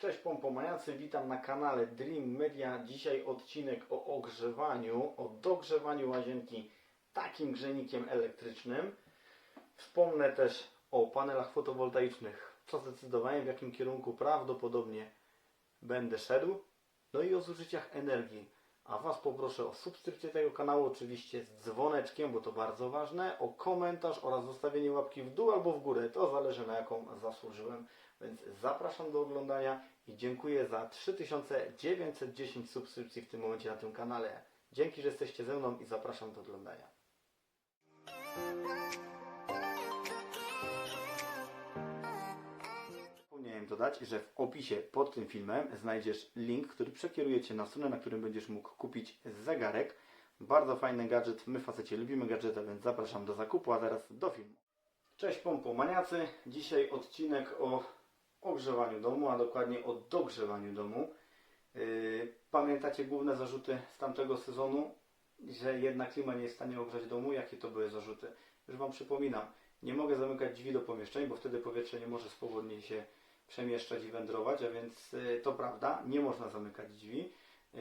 Cześć pompomaniacy, witam na kanale Dream Media. Dzisiaj odcinek o ogrzewaniu, o dogrzewaniu łazienki takim grzejnikiem elektrycznym. Wspomnę też o panelach fotowoltaicznych, co zdecydowałem, w jakim kierunku prawdopodobnie będę szedł. No i o zużyciach energii. A Was poproszę o subskrypcję tego kanału, oczywiście z dzwoneczkiem, bo to bardzo ważne, o komentarz oraz zostawienie łapki w dół albo w górę. To zależy na jaką zasłużyłem. Więc zapraszam do oglądania i dziękuję za 3910 subskrypcji w tym momencie na tym kanale. Dzięki, że jesteście ze mną i zapraszam do oglądania. Dodać, że w opisie pod tym filmem znajdziesz link, który przekieruje Cię na stronę, na którym będziesz mógł kupić zegarek. Bardzo fajny gadżet. My facecie lubimy gadżety, więc zapraszam do zakupu, a teraz do filmu. Cześć pompomaniacy. Dzisiaj odcinek o ogrzewaniu domu, a dokładnie o dogrzewaniu domu. Yy, Pamiętacie główne zarzuty z tamtego sezonu, że jedna klima nie jest w stanie ogrzać domu? Jakie to były zarzuty? Już Wam przypominam, nie mogę zamykać drzwi do pomieszczeń, bo wtedy powietrze nie może swobodnie się przemieszczać i wędrować, a więc yy, to prawda, nie można zamykać drzwi. Yy,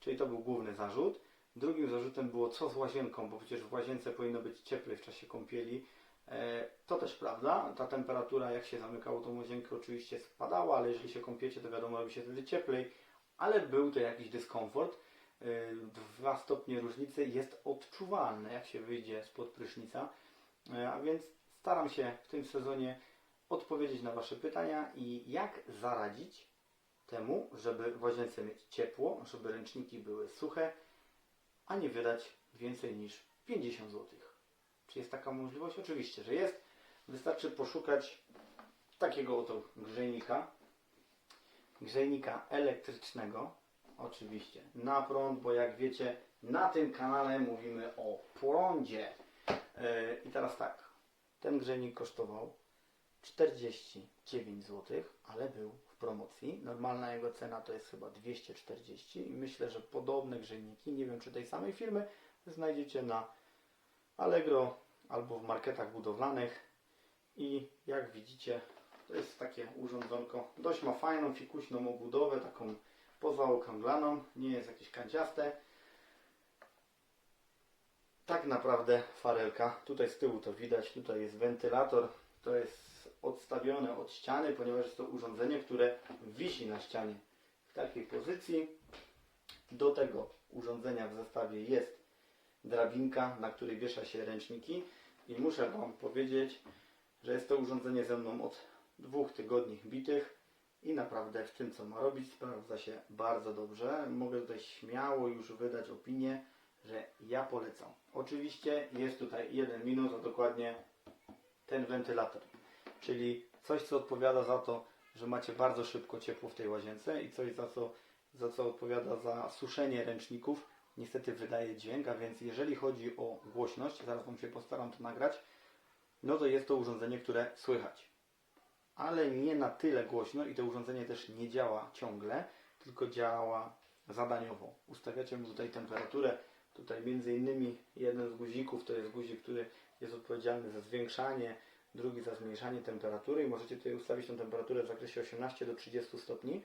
Czyli to był główny zarzut. Drugim zarzutem było co z łazienką, bo przecież w łazience powinno być cieplej w czasie kąpieli. E, To też prawda. Ta temperatura, jak się zamykało tą łazienkę, oczywiście spadała, ale jeżeli się kąpiecie, to wiadomo, robi się wtedy cieplej. Ale był to jakiś dyskomfort. Dwa stopnie różnicy jest odczuwalne, jak się wyjdzie spod prysznica. A więc staram się w tym sezonie odpowiedzieć na Wasze pytania i jak zaradzić temu, żeby w łazience mieć ciepło, żeby ręczniki były suche, a nie wydać więcej niż 50 zł. Czy jest taka możliwość? Oczywiście, że jest. Wystarczy poszukać takiego oto grzejnika. Grzejnika elektrycznego. Oczywiście na prąd, bo jak wiecie, na tym kanale mówimy o prądzie. Yy, I teraz tak. Ten grzejnik kosztował 49 zł, ale był w promocji. Normalna jego cena to jest chyba 240 i myślę, że podobne grzejniki, nie wiem czy tej samej firmy, znajdziecie na Allegro albo w marketach budowlanych i jak widzicie to jest takie urządzonko, dość ma fajną, fikuśną obudowę, taką pozaokrąglaną, nie jest jakieś kanciaste. Tak naprawdę farelka, tutaj z tyłu to widać, tutaj jest wentylator, to jest odstawione od ściany, ponieważ jest to urządzenie, które wisi na ścianie w takiej pozycji. Do tego urządzenia w zestawie jest drabinka, na której wiesza się ręczniki i muszę Wam powiedzieć, że jest to urządzenie ze mną od dwóch tygodni bitych i naprawdę w tym co ma robić sprawdza się bardzo dobrze. Mogę tutaj śmiało już wydać opinię, że ja polecam. Oczywiście jest tutaj jeden minus, a dokładnie ten wentylator, czyli coś co odpowiada za to, że macie bardzo szybko ciepło w tej łazience i coś za co, za co odpowiada za suszenie ręczników niestety wydaje dźwięk, a więc jeżeli chodzi o głośność, zaraz Wam się postaram to nagrać, no to jest to urządzenie, które słychać. Ale nie na tyle głośno i to urządzenie też nie działa ciągle, tylko działa zadaniowo. Ustawiacie mu tutaj temperaturę. Tutaj między innymi jeden z guzików to jest guzik, który jest odpowiedzialny za zwiększanie, drugi za zmniejszanie temperatury i możecie tutaj ustawić tę temperaturę w zakresie 18 do 30 stopni.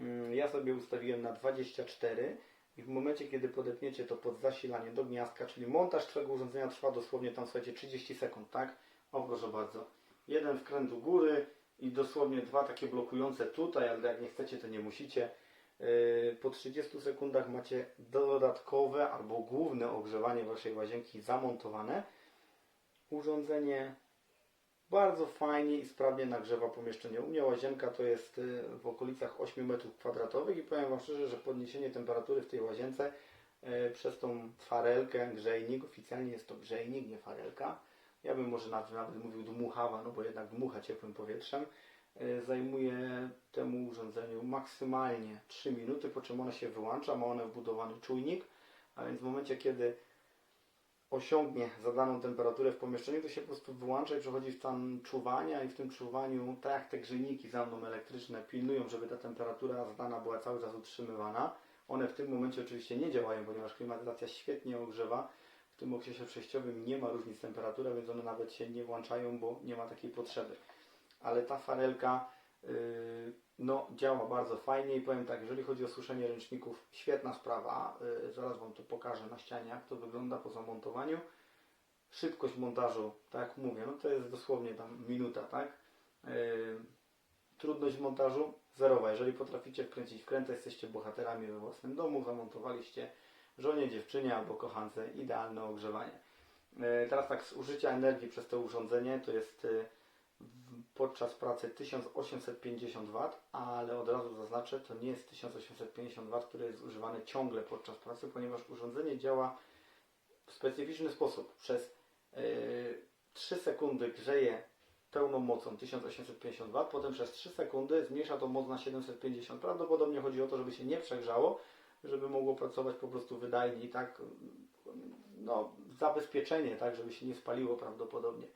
Mm, Ja sobie ustawiłem na 24 i w momencie, kiedy podepniecie to pod zasilanie do gniazdka, czyli montaż Twojego urządzenia trwa dosłownie tam, słuchajcie, 30 sekund, tak? O, proszę bardzo. Jeden wkręt u góry i dosłownie dwa takie blokujące tutaj, ale jak nie chcecie, to nie musicie. Yy, Po 30 sekundach macie dodatkowe albo główne ogrzewanie Waszej łazienki zamontowane. Urządzenie bardzo fajnie i sprawnie nagrzewa pomieszczenie. U mnie łazienka to jest y, w okolicach 8 m2 i powiem Wam szczerze, że podniesienie temperatury w tej łazience y, przez tą farelkę, grzejnik, oficjalnie jest to grzejnik, nie farelka. Ja bym może nawet, nawet mówił dmuchawa, no bo jednak dmucha ciepłym powietrzem. y, Zajmuje temu urządzeniu maksymalnie 3 minuty, po czym ono się wyłącza. Ma one wbudowany czujnik, a więc w momencie, kiedy osiągnie zadaną temperaturę w pomieszczeniu, to się po prostu wyłącza i przechodzi w stan czuwania i w tym czuwaniu, tak jak te grzejniki za mną elektryczne pilnują, żeby ta temperatura zadana była cały czas utrzymywana. One w tym momencie oczywiście nie działają, ponieważ klimatyzacja świetnie ogrzewa. W tym okresie przejściowym nie ma różnic temperatury, więc one nawet się nie włączają, bo nie ma takiej potrzeby. Ale ta farelka No, działa bardzo fajnie i powiem tak, jeżeli chodzi o suszenie ręczników, świetna sprawa. Yy, Zaraz Wam to pokażę na ścianie, jak to wygląda po zamontowaniu. Szybkość montażu, tak jak mówię, no to jest dosłownie tam minuta, tak? Yy, Trudność montażu zerowa. Jeżeli potraficie wkręcić wkrętę, jesteście bohaterami we własnym domu, zamontowaliście żonie, dziewczynie albo kochance idealne ogrzewanie. Teraz tak, z użycia energii przez to urządzenie to jest podczas pracy 1850 W, ale od razu zaznaczę, to nie jest 1850 W, który jest używany ciągle podczas pracy, ponieważ urządzenie działa w specyficzny sposób. Przez e, 3 sekundy grzeje pełną mocą 1850 W, potem przez 3 sekundy zmniejsza tą moc na 750. Prawdopodobnie chodzi o to, żeby się nie przegrzało, żeby mogło pracować po prostu wydajnie i tak no, zabezpieczenie, tak, żeby się nie spaliło prawdopodobnie.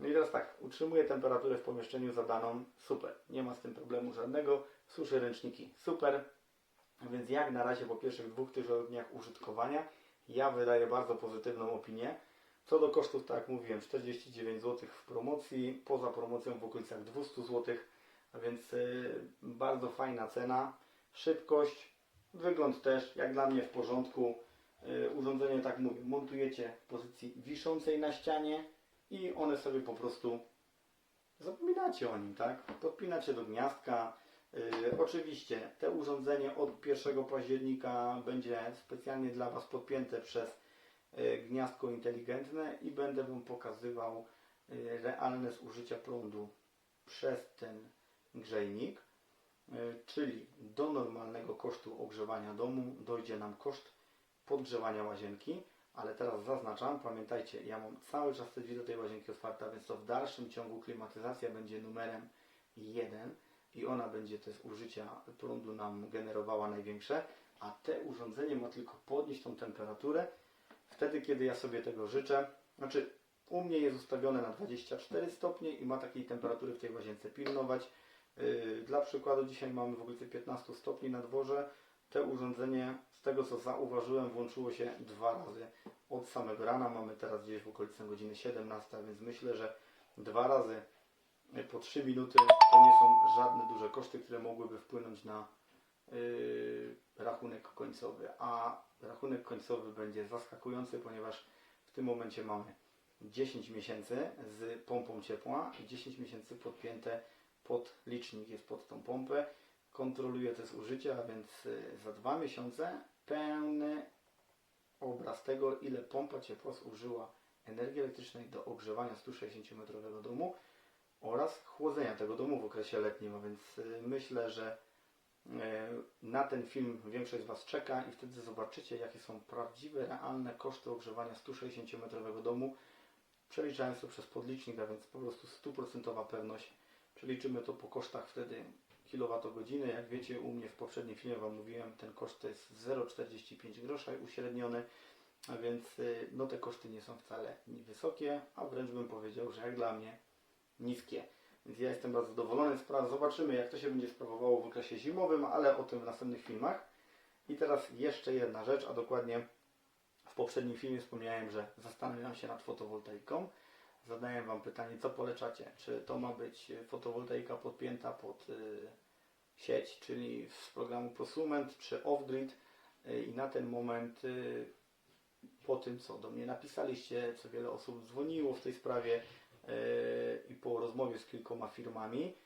No i teraz tak, utrzymuje temperaturę w pomieszczeniu zadaną, super, nie ma z tym problemu żadnego, suszy ręczniki, super, więc jak na razie po pierwszych dwóch tygodniach użytkowania ja wydaję bardzo pozytywną opinię. Co do kosztów, tak jak mówiłem, 49 zł w promocji, poza promocją w okolicach 200 zł, a więc y, bardzo fajna cena, szybkość, wygląd też, jak dla mnie w porządku. Y, Urządzenie, tak mówię, montujecie w pozycji wiszącej na ścianie i one sobie po prostu zapominacie o nim, tak? Podpinacie do gniazdka. Y, oczywiście te urządzenie od 1 października będzie specjalnie dla Was podpięte przez y, gniazdko inteligentne i będę Wam pokazywał y, realne zużycia prądu przez ten grzejnik. Y, Czyli do normalnego kosztu ogrzewania domu dojdzie nam koszt podgrzewania łazienki, ale teraz zaznaczam, pamiętajcie, ja mam cały czas te drzwi do tej łazienki otwarte, więc to w dalszym ciągu klimatyzacja będzie numerem 1 i ona będzie te zużycia prądu nam generowała największe, a te urządzenie ma tylko podnieść tą temperaturę wtedy, kiedy ja sobie tego życzę. Znaczy, u mnie jest ustawione na 24 stopnie i ma takiej temperatury w tej łazience pilnować. Yy, Dla przykładu dzisiaj mamy w okolicy 15 stopni na dworze. Te urządzenie, z tego co zauważyłem, włączyło się dwa razy od samego rana. Mamy teraz gdzieś w okolicy godziny 17, więc myślę, że dwa razy yy, po 3 minuty to nie są żadne duże koszty, które mogłyby wpłynąć na yy, rachunek końcowy. A rachunek końcowy będzie zaskakujący, ponieważ w tym momencie mamy 10 miesięcy z pompą ciepła i 10 miesięcy podpięte pod licznik, jest pod tą pompę. Kontroluje te zużycia, a więc y, za dwa miesiące pełny obraz tego, ile pompa ciepła zużyła energii elektrycznej do ogrzewania 160-metrowego domu oraz chłodzenia tego domu w okresie letnim, a więc y, myślę, że y, na ten film większość z Was czeka i wtedy zobaczycie, jakie są prawdziwe, realne koszty ogrzewania 160-metrowego domu, przeliczając to przez podlicznik, a więc po prostu stuprocentowa pewność. Przeliczymy to po kosztach wtedy kilowatogodziny. Jak wiecie, u mnie w poprzednim filmie Wam mówiłem, ten koszt to jest 0,45 grosza uśredniony, a więc y, no te koszty nie są wcale wysokie, a wręcz bym powiedział, że jak dla mnie niskie. Więc ja jestem bardzo zadowolony z prac. Zobaczymy, jak to się będzie sprawowało w okresie zimowym, ale o tym w następnych filmach. I teraz jeszcze jedna rzecz, a dokładnie w poprzednim filmie wspomniałem, że zastanawiam się nad fotowoltaiką. Zadaję Wam pytanie, co polecacie? Czy to ma być fotowoltaika podpięta pod y, sieć, czyli z programu Prosument, czy off-grid? Y, I na ten moment, y, po tym co do mnie napisaliście, co wiele osób dzwoniło w tej sprawie i po rozmowie z kilkoma firmami,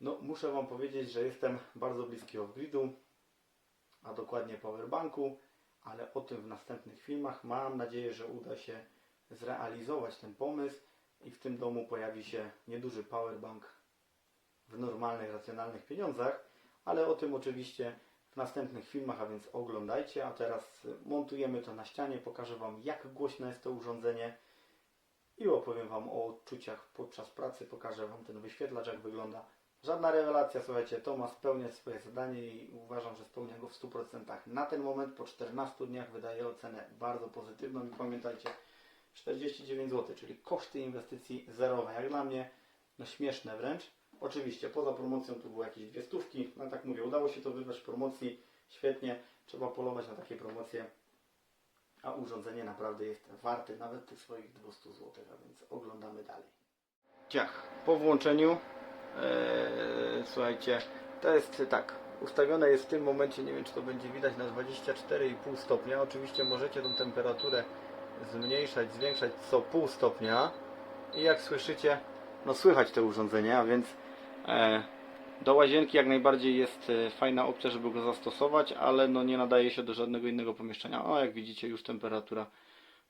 no muszę Wam powiedzieć, że jestem bardzo bliski off-gridu, a dokładnie powerbanku, ale o tym w następnych filmach. Mam nadzieję, że uda się zrealizować ten pomysł i w tym domu pojawi się nieduży powerbank w normalnych, racjonalnych pieniądzach, ale o tym oczywiście w następnych filmach, a więc oglądajcie. A teraz montujemy to na ścianie, pokażę Wam jak głośne jest to urządzenie i opowiem Wam o odczuciach podczas pracy, pokażę Wam ten wyświetlacz jak wygląda. Żadna rewelacja, słuchajcie, to ma spełniać swoje zadanie i uważam, że spełnia go w 100%. Na ten moment po 14 dniach wydaję ocenę bardzo pozytywną i pamiętajcie, 49 zł, czyli koszty inwestycji zerowe. Jak dla mnie, no śmieszne wręcz. Oczywiście, poza promocją tu były jakieś dwie stówki, no tak mówię, udało się to wybrać w promocji, świetnie, trzeba polować na takie promocje, a urządzenie naprawdę jest warte nawet tych swoich 200 zł, a więc oglądamy dalej. Ciach, po włączeniu Eee, słuchajcie, to jest tak. Ustawione jest w tym momencie, nie wiem czy to będzie widać, na 24,5 stopnia. Oczywiście możecie tą temperaturę zmniejszać, zwiększać co pół stopnia. I jak słyszycie, no słychać te urządzenia, więc e, do łazienki jak najbardziej jest e, fajna opcja, żeby go zastosować, ale no nie nadaje się do żadnego innego pomieszczenia. O, jak widzicie już temperatura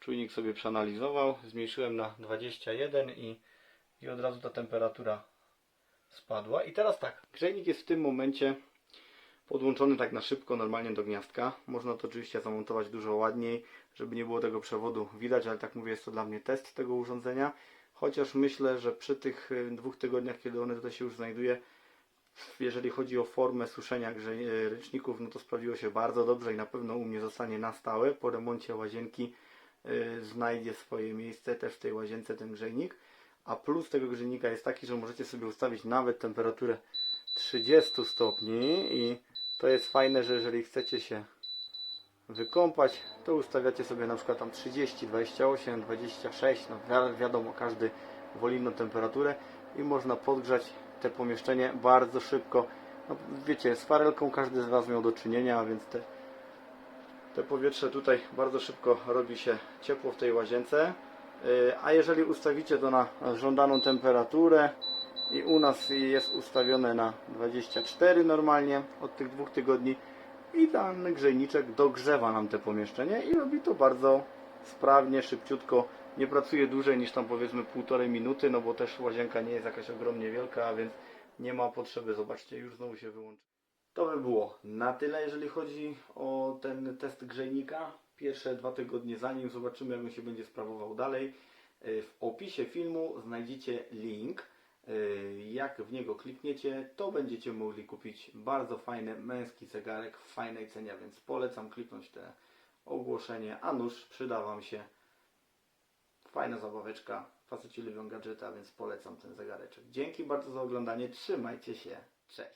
czujnik sobie przeanalizował. Zmniejszyłem na 21 i, i od razu ta temperatura spadła. I teraz tak, grzejnik jest w tym momencie podłączony tak na szybko, normalnie do gniazdka. Można to oczywiście zamontować dużo ładniej, żeby nie było tego przewodu widać, ale tak mówię, jest to dla mnie test tego urządzenia. Chociaż myślę, że przy tych y, dwóch tygodniach, kiedy one tutaj się już znajduje, jeżeli chodzi o formę suszenia y, ręczników, no to sprawiło się bardzo dobrze i na pewno u mnie zostanie na stałe. Po remoncie łazienki y, znajdzie swoje miejsce też w tej łazience ten grzejnik. A plus tego grzejnika jest taki, że możecie sobie ustawić nawet temperaturę 30 stopni i to jest fajne, że jeżeli chcecie się wykąpać, to ustawiacie sobie na przykład tam 30, 28, 26, no wi- wiadomo, każdy woli inną temperaturę i można podgrzać te pomieszczenie bardzo szybko. No, wiecie, z farelką każdy z Was miał do czynienia, więc te, te powietrze tutaj bardzo szybko robi się ciepło w tej łazience. Yy, A jeżeli ustawicie to na żądaną temperaturę i u nas jest ustawione na 24 normalnie od tych dwóch tygodni i ten grzejniczek dogrzewa nam te pomieszczenie i robi to bardzo sprawnie, szybciutko. Nie pracuje dłużej niż tam powiedzmy półtorej minuty, no bo też łazienka nie jest jakaś ogromnie wielka, więc nie ma potrzeby. Zobaczcie, już znowu się wyłączy. To by było na tyle, jeżeli chodzi o ten test grzejnika. Pierwsze dwa tygodnie za nim zobaczymy, jak on się będzie sprawował dalej. W opisie filmu znajdziecie link. Yy, Jak w niego klikniecie, to będziecie mogli kupić bardzo fajny męski zegarek w fajnej cenie, więc polecam kliknąć te ogłoszenie, a nuż przyda Wam się. Fajna zabaweczka, faceci lubią gadżety, a więc polecam ten zegareczek. Dzięki bardzo za oglądanie, trzymajcie się, cześć!